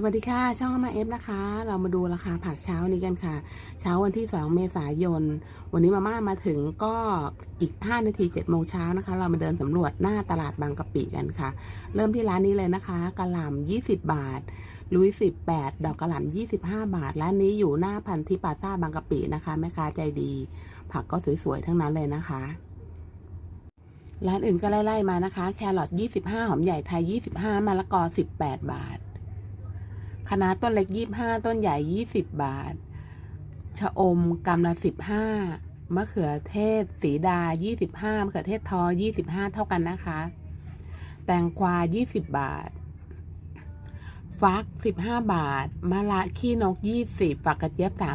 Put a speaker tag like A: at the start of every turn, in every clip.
A: สวัสดีค่ะ ช่องมาเอฟนะคะ เรามาดูราคาผักเช้านี้กันค่ะ เช้าวันที่ 2 เมษายน วันนี้มาม่ามาถึงก็อีก 5 นาที7โมงเช้านะคะ เรามาเดินสำรวจหน้าตลาดบางกะปิกันค่ะ เริ่มที่ร้านนี้เลยนะคะกะหล่ำ20 บาทลุย18ดอกกระหล่ำ25บาท ร้านนี้อยู่หน้าพันธิปาซ่าบางกะปินะคะแม่ค้าใจดี ผักก็สวยๆทั้งนั้นเลยนะคะ ร้านอื่นก็ไล่ๆมานะคะ แครอท25หอมใหญ่ไทย25มะละกอ18บาท คณะน้าต้นเล็ก25ต้นใหญ่20บบาท ชะอมกำละ15มะเขือเทศ สีดา25มะเขือเทศทอ25เท่ากันนะคะ แตงกวา20บบาท ฟัก15บห้าบาท มะละขี้นก20ฝักกระเจี๊ยบ30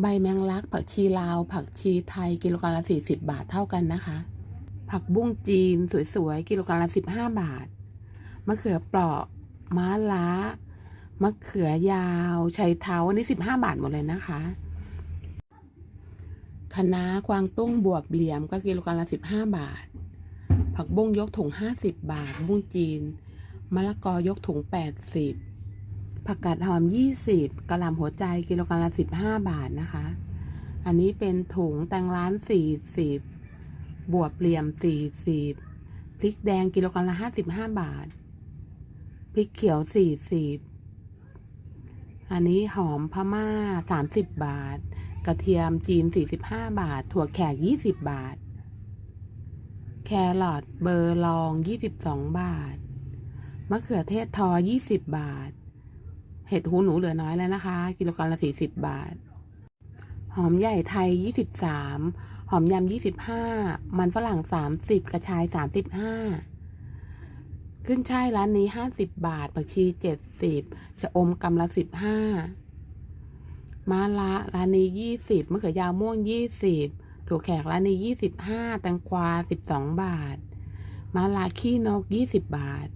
A: ใบแมงลัก ผักชีลาว ผักชีไทย กิโลกรัมละ40บบาทเท่ากันนะคะ ผักบุ้งจีน สวยๆ กิโลกรัมละ15บาท มะเขือเปราะม้าล้ามะเขือยาวชัยเท้าอันนี้15บห้าบาทหมดเลยนะคะคะน้ากวางตุ้งบวบเหลี่ยมก็กิโลกรัมละ15บห้าบาท ผักบุ้งยกถุง50บบาท บุ้งจีน มะละกอยกถุง80ผักกาดหอม20กระหล่ำหัวใจกิโลกรัมละ15บห้าบาทนะคะ อันนี้เป็นถุงแตงร้าน40บบวบเหลี่ยม40พริกแดงกิโลกรัมละ55บาท พริกเขียว40อันนี้หอมพม่า30บบาท กระเทียมจีน45บห้าบาท ถั่วแขก20บบาท แครอทเบอร์ลอง22บสองบาท มะเขือเทศทอ20บบาท เห็ดหูหนูเหลือน้อยแล้วนะคะ กิโลกรัมละ40บบาท หอมใหญ่ไทย23หอมยำ25มันฝรั่ง30กระชาย35 ขึ้นช่ายร้านนี้ห้าสิบบาท ผักชีเจ็ดสิบชะอมกำลังสิบห้ามาละร้านนี้ยี่สิบมะเขือยาวม่วงยี่สิบถั่วแขกร้านนี้ยี่สิบห้าแตงกวาสิบสองบาท มาลาขี้นกยี่สิบบาท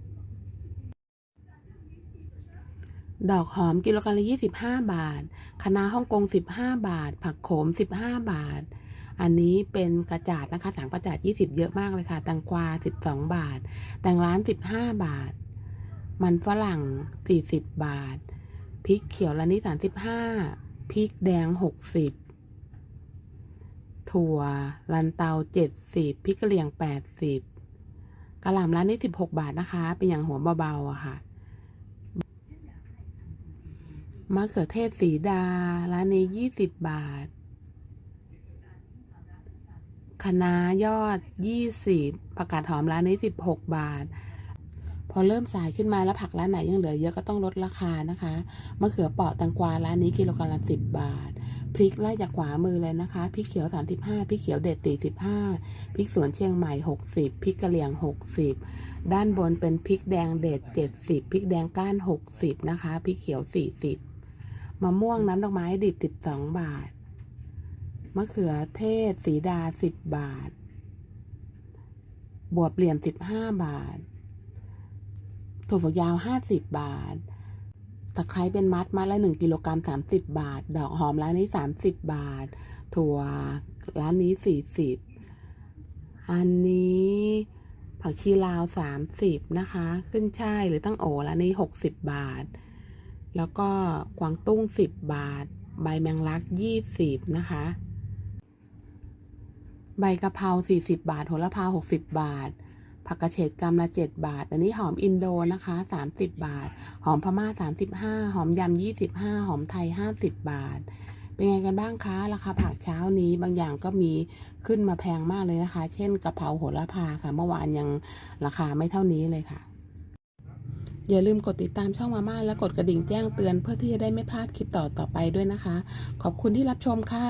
A: ดอกหอมกิโลกรัมละยี่สิบห้าบาทคะน้าฮ่องกงสิบห้าบาท ผักโขมสิบห้าบาท อันนี้เป็นกระจาดนะคะ สังกระจาด20 เยอะมากเลยค่ะ แตงกวา 12 บาท แตงร้าน 15 บาท มันฝรั่ง 40 บาท พริกเขียวละนี่35 พริกแดง 60 ถั่วลันเตา 70 พริกกะเหรี่ยง 80กระหล่ำร้านนี้ 16 บาทนะคะ เป็นอย่างหัวเบาๆอะค่ะมะเขือเทศสีดา ร้านนี้ 20 บาท คะน้ายอด 20ผักกาดหอมร้านนี้ 16 บาท พอเริ่มสายขึ้นมาแล้วผักร้านไหนยังเหลือเยอะก็ต้องลดราคานะคะมะเขือเปราะแตงกวาร้านนี้กิโลกรัมละ10 บาท พริกไล่จากขวามือเลยนะคะพริกเขียว 35พริกเขียวเด็ด45พริกสวนเชียงใหม่ 60พริกกะเหรี่ยง 60 ด้านบนเป็นพริกแดงเด็ด 70พริกแดงก้าน 60นะคะพริกเขียว 40มะม่วงน้ำดอกไม้ดิบ 12 บาท มะเขือเทศ สีดา10บาท บวบเหลี่ยม15บาท ถั่วฝักยาว50บาท ตะไคร้เป็นมัดมัดละ1กิโลกรัม30บาท ดอกหอมร้านนี้30บาท ถั่วร้านนี้40อันนี้ผักชีลาว30นะคะ ขึ้นช่ายหรือตั้งโอร้านนี้60บาท แล้วก็กวางตุ้ง10บาทใบแมงลัก20นะคะ ใบกะเพรา40 บาท โหระพา 60 บาท ผักกระเฉดกรัมละ 7 บาท อันนี้หอมอินโดนะคะ 30 บาท หอมพม่า 35 หอมยำ 25 หอมไทย 50 บาท เป็นไงกันบ้างคะ ราคาผักเช้านี้บางอย่างก็มีขึ้นมาแพงมากเลยนะคะ เช่นกะเพราโหระพาค่ะ เมื่อวานยังราคาไม่เท่านี้เลยค่ะอย่าลืมกดติดตามช่องมาม่าและกดกระดิ่งแจ้งเตือนเพื่อที่จะได้ไม่พลาดคลิปต่อต่อไปด้วยนะคะ ขอบคุณที่รับชมค่ะ